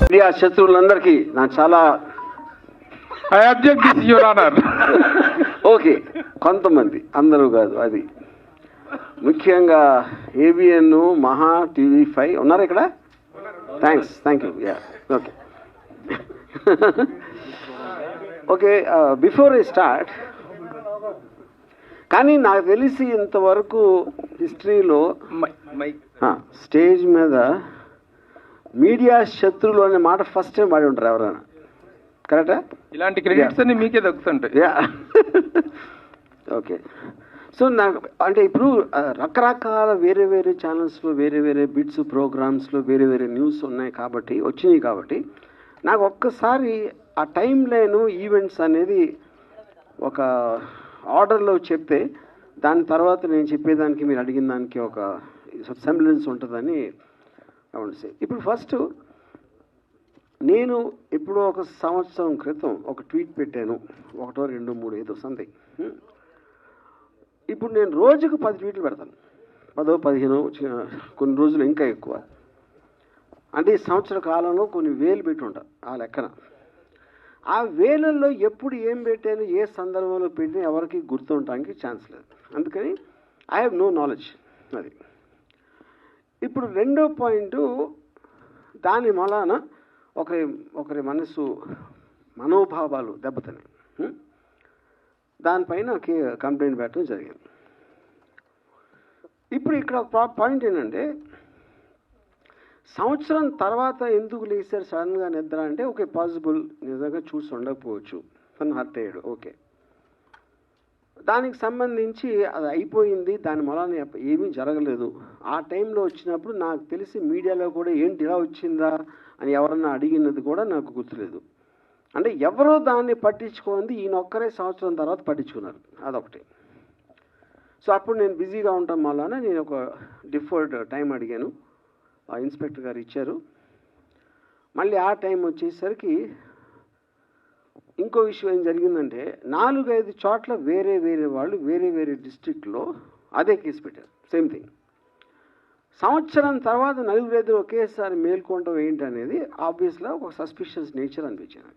Media శత్రువులందరికీ నా చాలా I object this your honour okay కొంతమంది అందరూ కాదు అది. ముఖ్యంగా ఏబిఎన్ మహా టీవీ ఫైవ్ ఉన్నారు ఇక్కడ? Thanks thank you ya okay okay before I start కానీ నాకు తెలిసి ఇంతవరకు హిస్టరీలో స్టేజ్ మీద మీడియా శత్రువులు అనే మాట ఫస్ట్ టైం వాడి ఉంటారు ఎవరైనా. కరెక్టా ఇలాంటి క్రెడిట్స్ అన్ని మీకే దక్కుతుంటాయి. యా ఓకే సో నాకు అంటే ఇప్పుడు రకరకాల వేరే వేరే ఛానల్స్లో వేరే వేరే బిట్స్ ప్రోగ్రామ్స్లో వేరే వేరే న్యూస్ ఉన్నాయి కాబట్టి వచ్చినాయి కాబట్టి నాకు ఒక్కసారి ఆ టైం లైన్ ఈవెంట్స్ అనేది ఒక ఆర్డర్లో చెప్తే దాని తర్వాత నేను చెప్పేదానికి మీరు అడిగిన దానికి ఒక సెంబ్లెన్స్ ఉంటుందని అవును ఇప్పుడు ఫస్ట్ నేను ఇప్పుడు ఒక సంవత్సరం క్రితం ఒక ట్వీట్ పెట్టాను. ఒకటో రెండు మూడు ఏదో సంథింగ్ ఇప్పుడు నేను రోజుకు పది ట్వీట్లు పెడతాను. పదో పదిహేను కొన్ని రోజులు ఇంకా ఎక్కువ. అంటే ఈ సంవత్సర కాలంలో కొన్ని వేలు పెట్టి ఉంటా ఆ లెక్కన. ఆ వేలల్లో ఎప్పుడు ఏం పెట్టాను ఏ సందర్భంలో పెట్టినా ఎవరికి గుర్తుండటానికి ఛాన్స్ లేదు. అందుకని ఐ హ్యావ్ నో నాలెడ్జ్ అది. ఇప్పుడు రెండో పాయింట్ దాని మూలాన ఒకరి ఒకరి మనసు మనోభావాలు దెబ్బతిన్నాయి. దానిపైన కంప్లైంట్ పెట్టడం జరిగింది. ఇప్పుడు ఇక్కడ పాయింట్ ఏంటంటే సంవత్సరం తర్వాత ఎందుకు లేచారు సడన్గా నిద్ర అంటే ఓకే పాసిబుల్ నిజంగా చూసి ఉండకపోవచ్చు. తను హర్ట్ అయ్యాడు. ఓకే. దానికి సంబంధించి అది అయిపోయింది. దాని మూలాన ఏమీ జరగలేదు. ఆ టైంలో వచ్చినప్పుడు నాకు తెలిసి మీడియాలో కూడా ఏంటి ఇలా వచ్చిందా అని ఎవరన్నా అడిగినది కూడా నాకు గుర్తులేదు. అంటే ఎవరో దాన్ని పట్టించుకోంది ఈయన ఒక్కరే సంవత్సరం తర్వాత పట్టించుకున్నారు. అదొకటి. సో అప్పుడు నేను బిజీగా ఉండటం వలన నేను ఒక డిఫర్డ్ టైం అడిగాను. ఆ ఇన్స్పెక్టర్ గారు ఇచ్చారు. మళ్ళీ ఆ టైం వచ్చేసరికి ఇంకో విషయం ఏం జరిగిందంటే నాలుగైదు చోట్ల వేరే వేరే వాళ్ళు వేరే వేరే డిస్ట్రిక్ట్లో అదే కేసు పెట్టారు. Same thing. సంవత్సరం తర్వాత నలుగురు ఎదురు ఒకేసారి మేల్కొనడం ఏంటి అనేది ఆబ్వియస్గా ఒక సస్పిషియస్ నేచర్ అనిపించింది.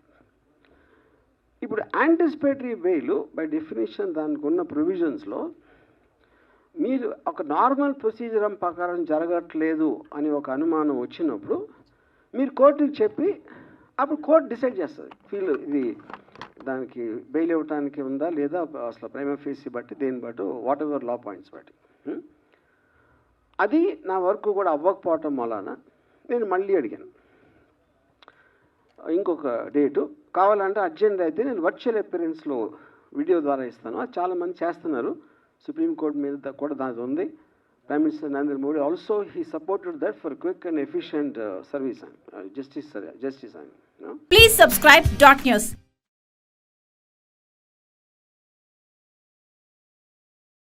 ఇప్పుడు యాంటిసిపేటరీ బెయిల్ బై డెఫినేషన్ దానికి ఉన్న ప్రొవిజన్స్లో మీరు ఒక నార్మల్ ప్రొసీజర్ ప్రకారం జరగట్లేదు అని ఒక అనుమానం వచ్చినప్పుడు మీరు కోర్టుకి చెప్పి అప్పుడు కోర్టు డిసైడ్ చేస్తుంది. ఫీల్ ఇది దానికి బెయిల్ ఇవ్వడానికి ఉందా లేదా అసలు ప్రైమర్ ఫేసి బట్టి దేని బట్టి వాట్ ఎవర్ లా పాయింట్స్ బట్టి hmm? అది నా వర్క్ కూడా అవ్వకపోవటం వలన నేను మళ్ళీ అడిగాను. ఇంకొక డేటు కావాలంటే అర్జెంట్ అయితే నేను వర్చువల్ అపిరెన్స్లో వీడియో ద్వారా ఇస్తాను. అది చాలామంది చేస్తున్నారు. సుప్రీంకోర్టు మీద కూడా దాని ఉంది. Prime Minister Narendra Modi also he supported that for quick and efficient uh, service, uh, justice, uh, justice. Uh, you know? Please subscribe. Dot news.